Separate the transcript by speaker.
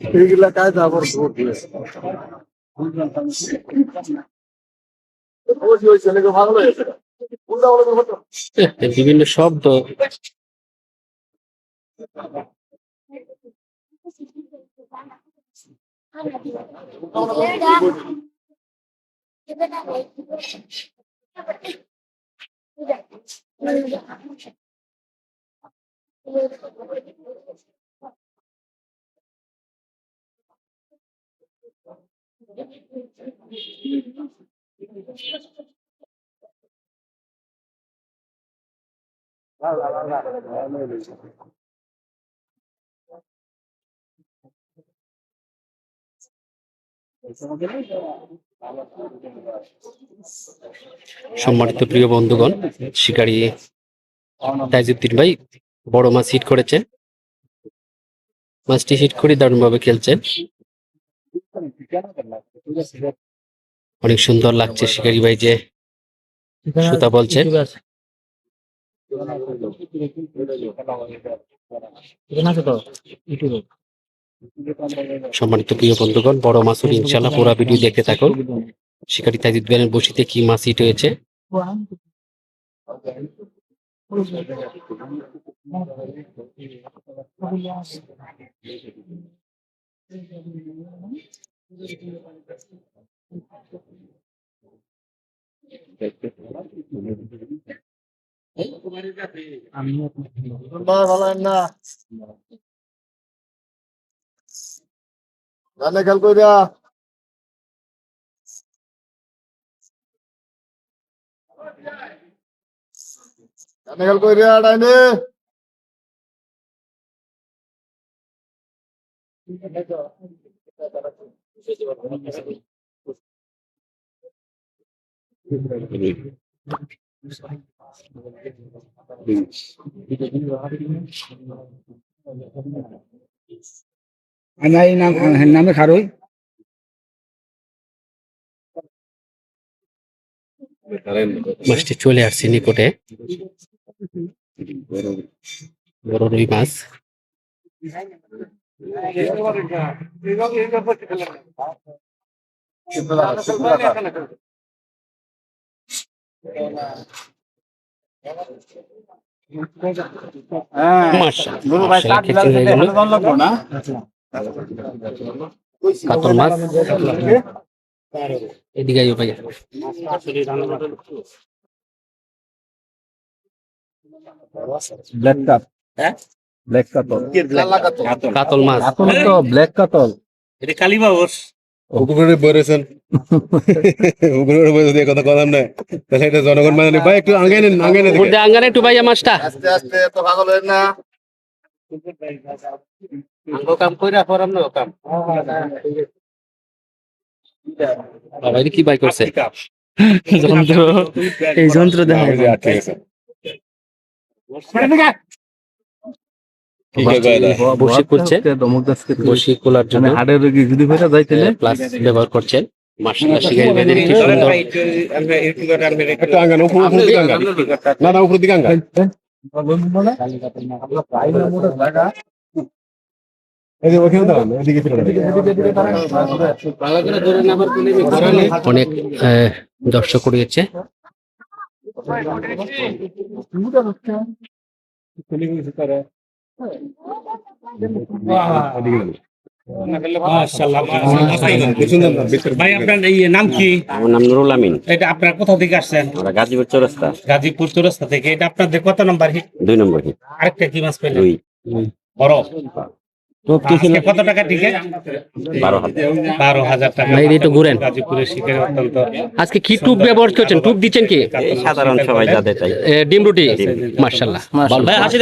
Speaker 1: এইগুলা কাজ আবার ভোট ওই যে ওই ছেলেকে
Speaker 2: সম্মানিত প্রিয় বন্ধুগণ, শিকারী তাইজুদ্দিন ভাই বড় মাছ হিট করেছে মাছটি হিট করে দারুণ ভাবে খেলছে অনেক সুন্দর লাগছে শিকারী ভাই যে সুতা বলছে। সম্মানিত প্রিয় বন্ধুগণ বড় মাছুর ইনশাল্লাহ পুরো ভিডিও দেখতে থাকুন। শিকারী তাইজুদ্দিনের বসিতে কি মাছ হিট হয়েছে?
Speaker 1: না ভালো না। জানে খেল কইরা জানে খেল কইরা ডাইনে
Speaker 3: আমি এই নাম নামে খারই
Speaker 2: মাছটি চলে আসছে নিকটে। বড় রুই মাছ। কাতল মাছ এদিকে আইও ভাইয়া
Speaker 3: ব্ল্যাক কাপ
Speaker 4: হ্যাঁ?
Speaker 3: ব্ল্যাক কাতল।
Speaker 2: কাতল মাছ।
Speaker 3: কাতল তো ব্ল্যাক কাতল
Speaker 4: এটা
Speaker 5: উপরে উপরে এই কথা কথা না তাহলে এটা জনগণ মানে ভাই একটু আগে নেন আগে নেন।
Speaker 2: একটু ভাইয়া মাছটা।
Speaker 1: আস্তে আস্তে তো পাগল হই না।
Speaker 4: আঙ্গ কাম কইরা পরাম না কাম।
Speaker 2: বাবা কি বাই করছে?
Speaker 4: যন্ত্র।
Speaker 3: এই যন্ত্র দেখা
Speaker 2: বসি করছে
Speaker 3: দমক দাসকে
Speaker 2: বসি খোলার জন্য
Speaker 3: হাড়ের রোগী যদি হয়ে
Speaker 2: প্লাস ব্যবহার করছেন অনেক দর্শক রয়েছে
Speaker 4: নাম কি
Speaker 6: আমার নাম নুরুল আমিন।
Speaker 4: এটা আপনার কোথা থেকে আসছেন?
Speaker 6: আমরা গাজীপুর চৌরাস্তা।
Speaker 4: গাজীপুর চৌরাস্তা থেকে। এটা আপনাদের কত নাম্বার হিট?
Speaker 6: দুই নম্বর হিট।
Speaker 4: আরেকটা কি মাছ পেলেন?
Speaker 6: দুই।
Speaker 4: বড়। আজকে কত টাকা টিকিট
Speaker 6: বারো হাজার।
Speaker 4: টাকা।
Speaker 2: একটু ঘুরেন।
Speaker 4: গাজীপুরের শিখের অত্যন্ত
Speaker 2: আজকে কি টুপ ব্যবহার করছেন? টুপ দিচ্ছেন কি?
Speaker 6: সাধারণ সবাই যাদের চাই।
Speaker 2: ডিম রুটি? মার্শাল্লাহ ভালো
Speaker 4: ভাই হাসি